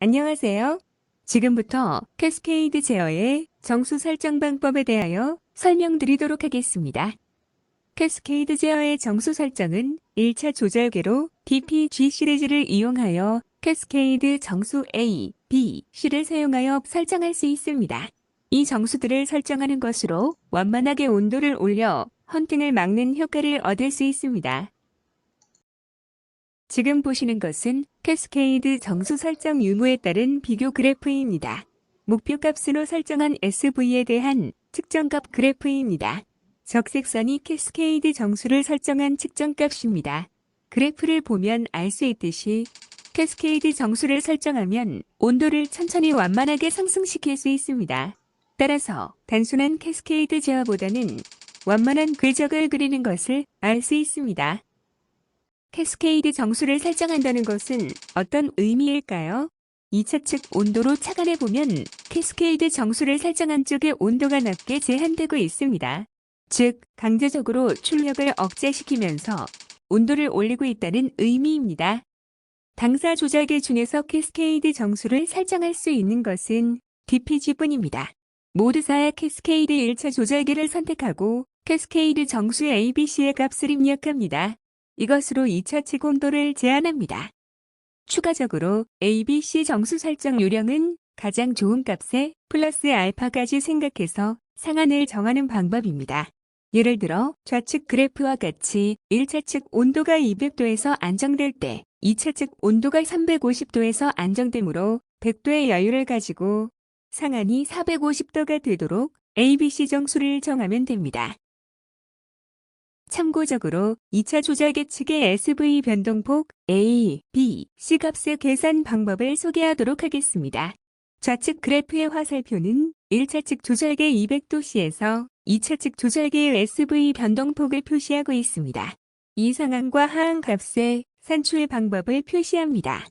안녕하세요. 지금부터 캐스케이드 제어의 정수 설정 방법에 대하여 설명드리도록 하겠습니다. 캐스케이드 제어의 정수 설정은 1차 조절계로 DPG 시리즈를 이용하여 캐스케이드 정수 A, B, C를 사용하여 설정할 수 있습니다. 이 정수들을 설정하는 것으로 완만하게 온도를 올려 헌팅을 막는 효과를 얻을 수 있습니다. 지금 보시는 것은 캐스케이드 정수 설정 유무에 따른 비교 그래프입니다. 목표 값으로 설정한 SV에 대한 측정값 그래프입니다. 적색선이 캐스케이드 정수를 설정한 측정값입니다. 그래프를 보면 알 수 있듯이 캐스케이드 정수를 설정하면 온도를 천천히 완만하게 상승시킬 수 있습니다. 따라서 단순한 캐스케이드 제어보다는 완만한 궤적을 그리는 것을 알 수 있습니다. 캐스케이드 정수를 설정한다는 것은 어떤 의미일까요? 2차 측 온도로 착안해 보면 캐스케이드 정수를 설정한 쪽의 온도가 낮게 제한되고 있습니다. 즉, 강제적으로 출력을 억제시키면서 온도를 올리고 있다는 의미입니다. 당사 조절계 중에서 캐스케이드 정수를 설정할 수 있는 것은 DPG뿐입니다. 모두사의 캐스케이드 1차 조절계를 선택하고 캐스케이드 정수 ABC의 값을 입력합니다. 이것으로 2차 측 온도를 제한합니다. 추가적으로 ABC 정수 설정 요령은 가장 좋은 값에 플러스 알파까지 생각해서 상한을 정하는 방법입니다. 예를 들어 좌측 그래프와 같이 1차 측 온도가 200도에서 안정될 때 2차 측 온도가 350도에서 안정되므로 100도의 여유를 가지고 상한이 450도가 되도록 ABC 정수를 정하면 됩니다. 참고적으로 2차 조절 계 측의 SV 변동폭 A, B, C 값의 계산 방법을 소개하도록 하겠습니다. 좌측 그래프의 화살표는 1차 측 조절계 200도씨에서 2차 측 조절계의 SV 변동폭을 표시하고 있습니다. 이 상한과 하한 값의 산출 방법을 표시합니다.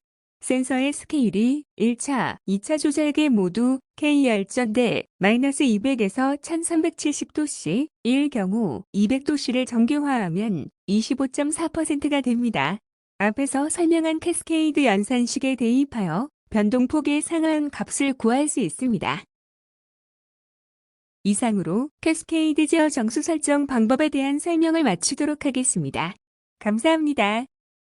센서의 스케일이 1차, 2차 조절계 모두 K열전대 마이너스 200에서 1370도씨 일 경우 200도씨를 정교화하면 25.4%가 됩니다. 앞에서 설명한 캐스케이드 연산식에 대입하여 변동폭의 상한 값을 구할 수 있습니다. 이상으로 캐스케이드 제어 정수 설정 방법에 대한 설명을 마치도록 하겠습니다. 감사합니다.